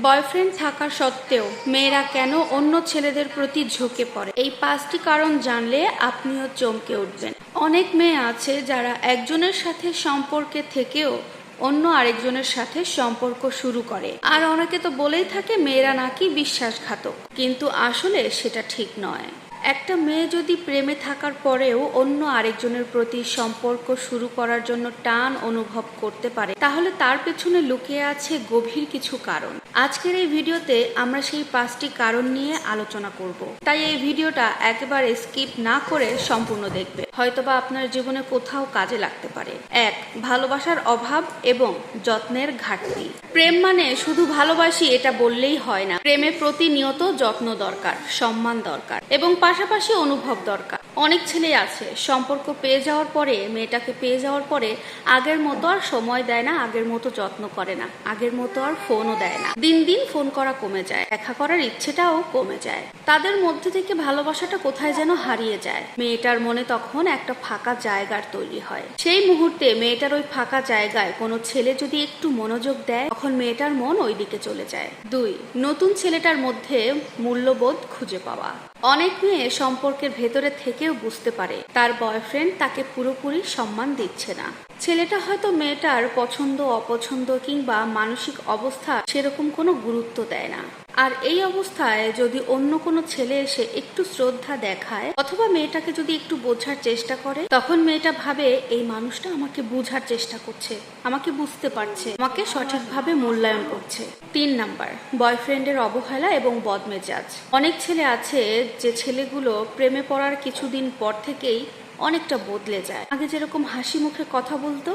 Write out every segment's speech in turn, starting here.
Boyfriend থাকা সত্ত্বেও মেয়েরা কেন অন্য ছেলেদের প্রতি ঝুঁকে পড়ে? এই পাঁচটি কারণ জানলে আপনিও চমকে উঠবেন। অনেক মেয়ে আছে যারা একজনের সাথে সম্পর্কে থেকেও অন্য আরেকজনের সাথে সম্পর্ক শুরু করে। আর অনেকে তো বলেই থাকে মেয়েরা নাকি বিশ্বাসঘাতক। কিন্তু আসলে সেটা ঠিক নয়। একটা মেয়ে যদি প্রেমে থাকার পরেও অন্য আরেকজনের প্রতি সম্পর্ক শুরু করার জন্য টান অনুভব করতে পারে, তাহলে তার পেছনে লুকিয়ে আছে গভীর কিছু কারণ। আজকের এই ভিডিওতে আমরা সেই পাঁচটি কারণ নিয়ে আলোচনা করব। তাই এই ভিডিওটা একেবারে স্কিপ না করে সম্পূর্ণ দেখবে। হয়তোবা আপনার জীবনে কোথাও কাজে লাগতে পারে। এক, ভালোবাসার অভাব এবং যত্নের ঘাটতি। প্রেম মানে শুধু ভালোবাসি এটা বললেই হয় না। প্রেমে প্রতিনিয়ত যত্ন দরকার, সম্মান দরকার এবং পাশাপাশি অনুভব দরকার। অনেক ছেলে আছে। সম্পর্ক পেয়ে যাওয়ার পরে, মেয়েটাকে পেয়ে যাওয়ার পরে, আগের মতো আর সময় দেয় না, আগের মতো যত্ন করে না। আগের মতো আর ফোনও দেয় না। দিন দিন ফোন করা কমে যায়, দেখা করার ইচ্ছেটাও কমে যায়। তাদের মধ্যে থেকে ভালোবাসাটা কোথায় যেন হারিয়ে যায়। মেয়েটার মনে তখন একটা ফাঁকা জায়গার তৈরি হয়। সেই মুহূর্তে মেয়েটার ওই ফাঁকা জায়গায় কোনো ছেলে যদি একটু মনোযোগ দেয়, তখন মেয়েটার মন ওই দিকে চলে যায়। দুই, নতুন ছেলেটার মধ্যে মূল্যবোধ খুঁজে পাওয়া। অনেক মেয়ে সম্পর্কের ভেতরে থেকেও বুঝতে পারে। তার বয়ফ্রেন্ড তাকে পুরোপুরি সম্মান দিচ্ছে না। ছেলেটা হয়তো মেয়েটার পছন্দ, অপছন্দ কিংবা মানসিক অবস্থা সেরকম কোনো গুরুত্ব দেয় না। আর এই অবস্থায় যদি অন্য কোনো ছেলে এসে একটু শ্রদ্ধা দেখায়, অথবা মেয়েটাকে যদি একটু বোঝার চেষ্টা করে, তখন মেয়েটা ভাবে, এই মানুষটা আমাকে বোঝার চেষ্টা করছে, আমাকে বুঝতে পারছে, আমাকে সঠিকভাবে মূল্যায়ন করছে। তিন নাম্বার, বয়ফ্রেন্ডের অবহেলা এবং বদমেজাজ। অনেক ছেলে আছে যে ছেলেগুলো প্রেমে পড়ার কিছুদিন পর থেকেই অনেকটা বদলে যায়। আগে যেরকম হাসি মুখে কথা বলতো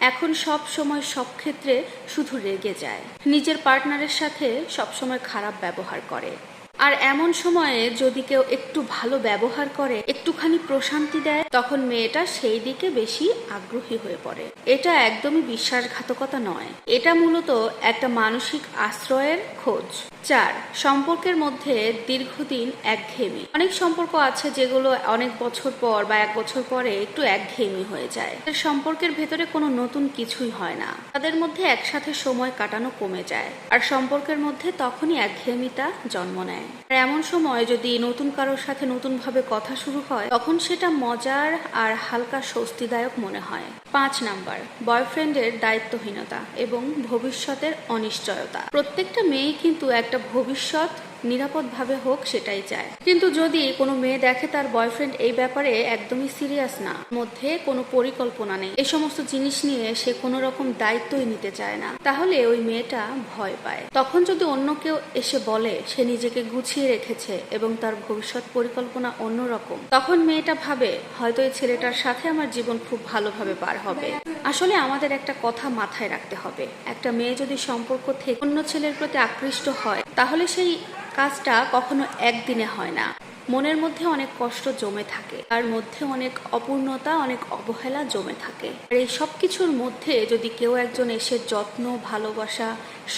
এখন সব সময় সব ক্ষেত্রে শুধু রেগে যায়। নিজের পার্টনারের সাথে সব সময় খারাপ ব্যবহার করে। আর এমন সময়ে যদি কেউ একটু ভালো ব্যবহার করে, একটুখানি প্রশান্তি দেয়, তখন মেয়েটা সেই দিকে বেশি আগ্রহী হয়ে পড়ে। এটা একদমই বিশ্বাসঘাতকতা নয়। এটা মূলত একটা মানসিক আশ্রয়ের খোঁজ। চার, সম্পর্কের মধ্যে দীর্ঘদিন একঘেয়েমি। অনেক সম্পর্ক আছে যেগুলো অনেক বছর পর বা এক বছর পরে একটু একঘেয়েমি হয়ে যায়। সম্পর্কের ভেতরে কোনো নতুন কিছুই হয় না। তাদের মধ্যে একসাথে সময় কাটানো কমে যায়। আর সম্পর্কের মধ্যে তখনই একঘেয়েমিতা জন্ম নেয়। আর এমন সময় যদি নতুন কারোর সাথে নতুন ভাবে কথা শুরু হয়, তখন সেটা মজার আর হালকা স্বস্তিদায়ক মনে হয়। পাঁচ নাম্বার, বয়ফ্রেন্ডের দায়িত্বহীনতা এবং ভবিষ্যতের অনিশ্চয়তা। প্রত্যেকটা মেয়ে কিন্তু একটা ভবিষ্যৎ নিরাপদভাবে হোক সেটাই চায়। কিন্তু যদি কোনো মেয়ে দেখে তার বয়ফ্রেন্ড এই ব্যাপারে একদমই সিরিয়াস না মধ্যে কোনো পরিকল্পনা নেই। এই সমস্ত জিনিস নিয়ে সে কোনো রকম দায়িত্বই নিতে চায় না। তাহলে ওই মেয়েটা ভয় পায়। তখন যদি অন্য কেউ এসে বলে, সে নিজেকে গুছিয়ে রেখেছে এবং তার ভবিষ্যৎ পরিকল্পনা অন্যরকম, তখন মেয়েটা ভাবে, হয়তো এই ছেলেটার সাথে আমার জীবন খুব ভালোভাবে পার হবে। আসলে আমাদের একটা কথা মাথায় রাখতে হবে। একটা মেয়ে যদি সম্পর্ক থেকে অন্য ছেলের প্রতি আকৃষ্ট হয়, তাহলে সেই কাজটা কখনো একদিনে হয় না। মনের মধ্যে অনেক কষ্ট জমে থাকে, তার মধ্যে অনেক অপূর্ণতা, অনেক অবহেলা জমে থাকে। আর এই সব কিছুর মধ্যে যদি কেউ একজন এসে যত্ন, ভালোবাসা,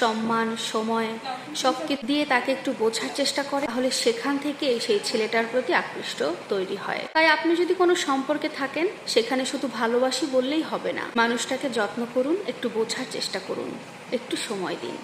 সম্মান, সময় সব দিয়ে তাকে একটু বোঝার চেষ্টা করে, তাহলে সেখান থেকে সেই ছেলেটার প্রতি আকৃষ্ট তৈরি হয়। তাই আপনি যদি কোনো সম্পর্কে থাকেন, সেখানে শুধু ভালোবাসি বললেই হবে না। মানুষটাকে যত্ন করুন, একটু বোঝার চেষ্টা করুন, একটু সময় দিন।